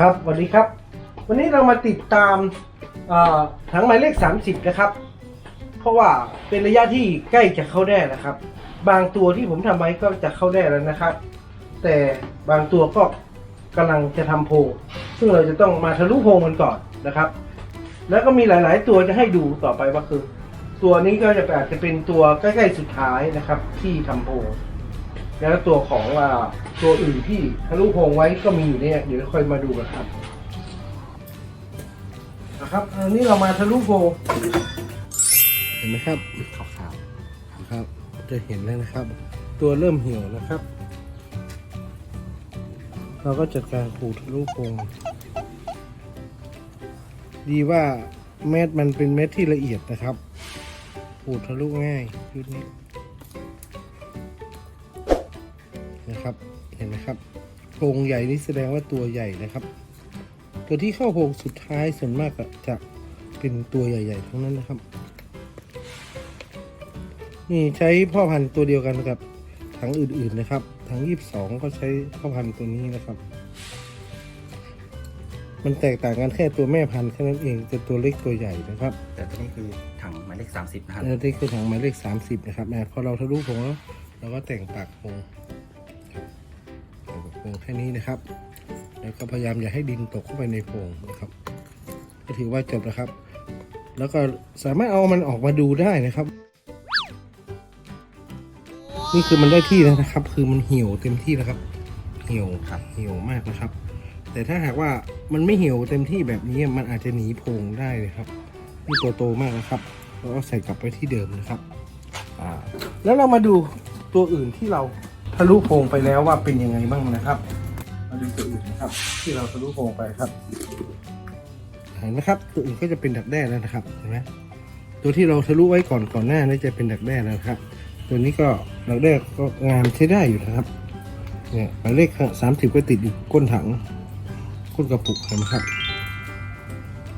ครับสวัสดีครับ วันนี้เรามาติดตามถังหมายเลข 30 นะครับ เพราะว่าเป็นระยะที่ใกล้จะเข้าแน่นะครับ บางตัวที่ผมทำไว้ก็จะเข้าแน่แล้วนะครับ แต่บางตัวก็กำลังจะทำโพงซึ่งเราจะต้องมาทะลุโพงมันก่อนนะครับ แล้วก็มีหลาย ๆ ตัวจะให้ดูต่อไปว่าคือ ตัวนี้ก็จะอาจจะเป็นตัวใกล้ ๆ สุดท้ายนะครับ ที่ทำโพง แล้วตัวของอ่าตัวอื่นที่ทะลุโพรงไว้ก็มีอยู่เนี่ยเดี๋ยวค่อยมาดูกันครับนะครับอันนี้เรามาทะลุโพรงเห็นไหมครับขาวๆครับ จะเห็นแล้วนะครับ ตัวเริ่มเหี่ยวนะครับ เราก็จัดการขูดทะลุโพรงดีว่าเม็ดมันเป็นเม็ดที่ละเอียดนะครับขูดทะลุง่ายชุดนี้ นะครับ เห็นไหมครับโพรงใหญ่นี่แสดงว่าตัวใหญ่นะครับ ตัวที่เข้าโพรงสุดท้ายส่วนมากก็จะเป็นตัวใหญ่ ๆ ทั้งนั้นนะครับ นี่ใช้พ่อพันธุ์ตัวเดียวกันกับถังอื่นๆนะครับถังยี่สิบสองก็ใช้พ่อพันธุ์ตัวนี้นะครับ มันแตกต่างกันแค่ตัวแม่พันธุ์แค่นั้นเองแต่ตัวเล็กตัวใหญ่นะครับๆแต่ตัวนี้คือถังหมายเลข30นะครับ แล้วนี่คือถังหมายเลขสามสิบนะครับแม่พอเราทะลุผงแล้วเราก็แต่งปากผงครับ แต่งปากผงแค่นี้นะครับ แล้วก็พยายามอย่าให้ดินตกเข้าไปในโพรงนะครับ ก็ถือว่าจบนะครับ แล้วก็สามารถเอามันออกมาดูได้นะครับ นี่คือมันได้ที่แล้วนะครับ คือมันเหี่ยวเต็มที่แล้วครับ เหี่ยวครับเหี่ยวมากนะครับ แต่ถ้าหากว่ามันไม่เหี่ยวเต็มที่แบบนี้มันอาจจะหนีโพรงได้เลยครับนี่ตัวโตมากนะครับแล้วก็ใส่กลับไปที่เดิมนะครับ อ่า แล้วเรามาดูตัวอื่นที่เรา ทะลุโพรงไปแล้วว่าเป็นยังไงบ้างนะครับมาดูตัวอื่นนะครับ ที่เราทะลุโพรงไปครับเห็นไหมครับ ตัวอื่นก็จะเป็นดักแด้แล้วนะครับเห็นไหมตัวที่เราทะลุไว้ก่อนก่อนหน้านี่จะเป็นดักแด้แล้วครับ ตัวนี้ก็ดักแด้ก็งามใช้ได้อยู่นะครับเนี่ยหมายเลขสามสิบก็ติดอยู่ก้นถัง ก้นกระปุกเห็นไหมครับ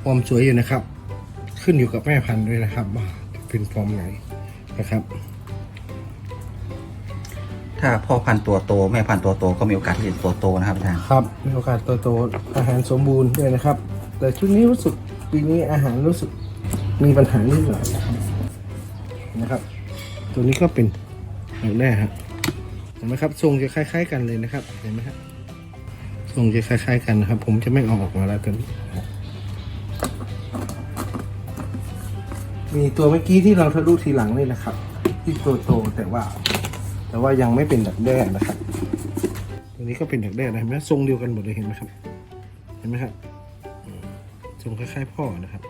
ฟอร์มสวยอยู่นะครับ ขึ้นอยู่กับแม่พันธุ์ด้วยนะครับว่าจะเป็นฟอร์มไหนนะครับ ถ้าพ่อพันธุ์ตัวโตแม่พันธุ์ตัวโตก็มีโอกาสที่จะตัวโตนะครับอาจารย์ ครับมีโอกาสโตอาหารสมบูรณ์ด้วยนะครับ แต่ชุดนี้รู้สึกปีนี้อาหารรู้สึกมีปัญหานิดหน่อยนะครับนะครับ ตัวนี้ก็เป็นแบบแน่ครับเห็นไหมครับทรงจะคล้ายๆ กันเลยนะครับเห็นไหมครับทรงจะคล้ายๆ กันนะครับ ผมจะไม่เอาออกมาแล้วตัวนี้มีตัวเมื่อกี้ที่เราทะลุทีหลังนี่นะครับ ที่ตัวโตแต่ว่า แต่ว่ายังไม่เป็นดักแด้นะครับ ตัวนี้ก็เป็นดักแด้นะเห็นไหมทรงเดียวกันหมดเลยเห็นไหมครับ เห็นไหมครับทรงคล้ายๆพ่อนะครับ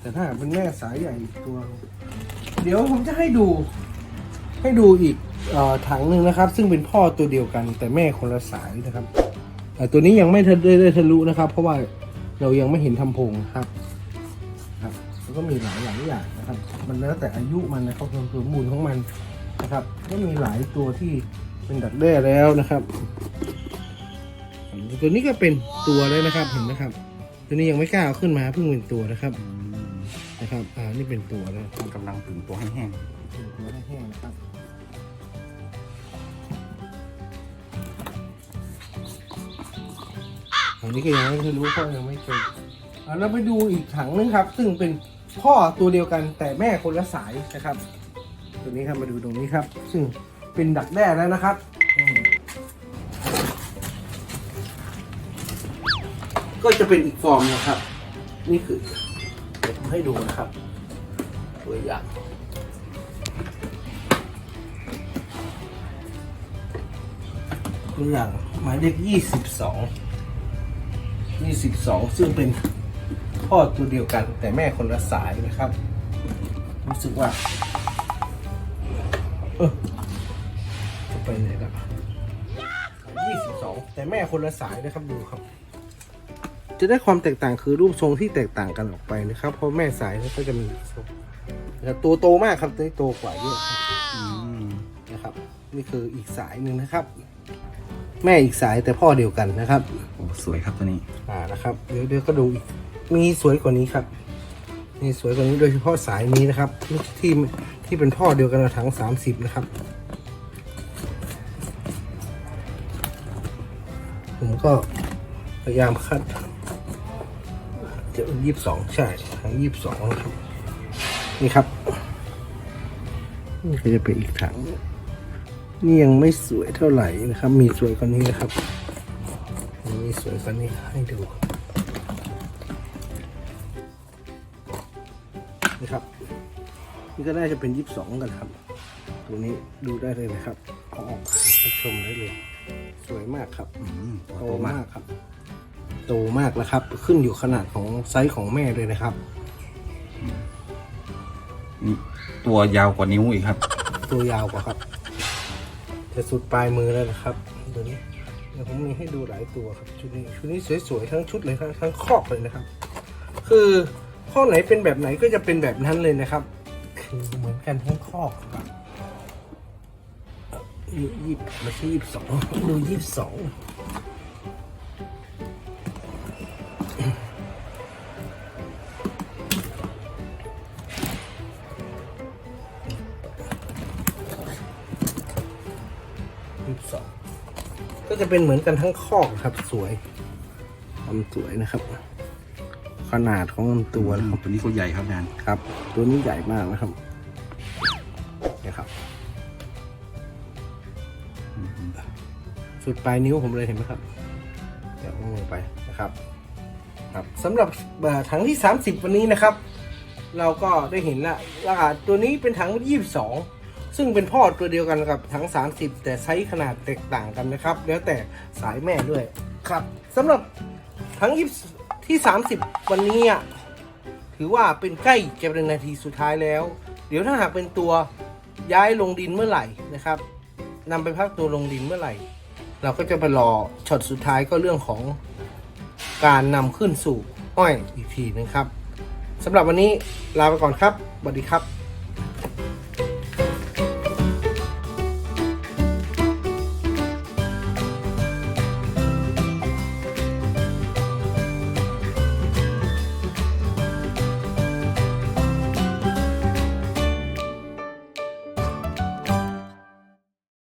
แต่ถ้าเป็นแม่สายใหญ่อีกตัว เดี๋ยวผมจะให้ดู ให้ดูอีกออถังหนึ่งนะครับ ซึ่งเป็นพ่อตัวเดียวกัน แต่แม่คนละสายนะครับเอ่ตัวนี้ยังไม่ได้ได้ทะลุนะครับ เพราะว่าเรายังไม่เห็นทำโพงครับครับ แล้วก็มีหลายหลายอย่างนะครับ มันแล้วแต่อายุมันนะครับความสมบูรณ์ของมัน นะครับ ก็มีหลายตัวที่เป็นดักแด้แล้วนะครับ ตัวนี้ก็เป็นตัวเลยนะครับเห็นนะครับ ตัวนี้ยังไม่กล้าเอาขึ้นมาเพิ่งเป็นตัวนะครับนะครับ อ่า นี่เป็นตัวแล้วมันกำลังถึงตัวให้แห้งเป็นตัวแห้งๆนะครับอันนี้ก็ยังไม่รู้พ่อยังไม่เคยอ่าเราไปดูอีกถังนึงครับ ซึ่งเป็นพ่อตัวเดียวกันแต่แม่คนละสายนะครับ ตัวนี้ครับมาดูตรงนี้ครับ ซึ่งเป็นดักแด้แล้วนะครับก็จะเป็นอีกฟอร์มนะครับ นี่คือเดี๋ยวผมให้ดูนะครับ ตัวอย่างตัวอย่างหมายเลขยี่สิบสองยี่สิบสองซึ่งเป็นพ่อตัวเดียวกันแต่แม่คนละสายนะครับ รู้สึกว่า เออจะไปไหนล่ะยี่สิบสองแต่แม่คนละสายนะครับดูครับ จะได้ความแตกต่างคือรูปทรงที่แตกต่างกันออกไปนะครับ เพราะแม่สายก็จะมีทรงนะครับตัวโตมากครับตัวนี้โตกว่าเยอะครับอืมนะครับ นี่คืออีกสายหนึ่งนะครับ แม่อีกสายแต่พ่อเดียวกันนะครับ โอ้สวยครับตัวนี้ อ่านะครับเดี๋ยวเดี๋ยวก็ดูอีกมีสวยกว่านี้ครับ มีสวยกว่านี้โดยเฉพาะสายนี้นะครับที่ ที่เป็นพ่อเดียวกันกับถังสามสิบนะครับ ผมก็พยายามคัดจะยี่สิบสองใช่ทั้งยี่สิบสองนะครับ นี่ครับนี่ก็จะเป็นอีกถัง นี่ยังไม่สวยเท่าไหร่นะครับ มีสวยกว่านี้นะครับมีสวยกว่านี้ให้ดูนี่ครับ นี่ก็น่าจะเป็นยี่สิบสองกันครับ ตัวนี้ดูได้เลยนะครับเอาออกมาชมได้เลย สวยมากครับอืมตัวโตโตมามากกครับ โตมากแล้วครับ ขึ้นอยู่ขนาดของไซส์ของแม่ด้วยนะครับ นี่ตัวยาวกว่านิ้วอีกครับ ตัวยาวกว่าครับจะสุดปลายมือแล้วนะครับตัวนี้เดี๋ยวผมมีให้ดูหลายตัวครับชุดนี้ชุดนี้สวยๆทั้งชุดเลยทั้งทั้งคอกเลยนะครับ คือข้อกไหนเป็นแบบไหนก็จะเป็นแบบนั้นเลยนะครับ คือเหมือนกันทั้งคอกครับยี่ยี่ไม่ใช่ยี่สิบสองดูยี่สิบสองยี่สิบสองก็จะเป็นเหมือนกันทั้งคอกครับสวยทำสวยนะครับ ขนาดของลำตัวนะครับตัวนี้ตัวใหญ่ครับอาจารย์ครับ ตัวนี้ใหญ่มากนะครับเนี่ยครับ สุดปลายนิ้วผมเลยเห็นไหมครับเดี๋ยวลงไปนะครับ ครับสำหรับเอ่อถังที่ 30 วันนี้นะครับ เราก็ได้เห็นละว่าตัวนี้เป็นถัง 22 ซึ่งเป็นพ่อตัวเดียวกันกับถัง 30 แต่ไซส์ขนาดแตกต่างกันนะครับ แล้วแต่สายแม่ด้วยครับสำหรับถัง20 ที่ 30 วันนี้อะถือว่าเป็นใกล้จะเป็นนาทีสุดท้ายแล้ว เดี๋ยวถ้าหากเป็นตัวย้ายลงดินเมื่อไหร่นะครับนำไปพักตัวลงดินเมื่อไหร่ เราก็จะไปรอช็อตสุดท้ายก็เรื่องของการนำขึ้นสู่อ้อยอีกทีนะครับสำหรับวันนี้ลาไปก่อนครับสวัสดีครับ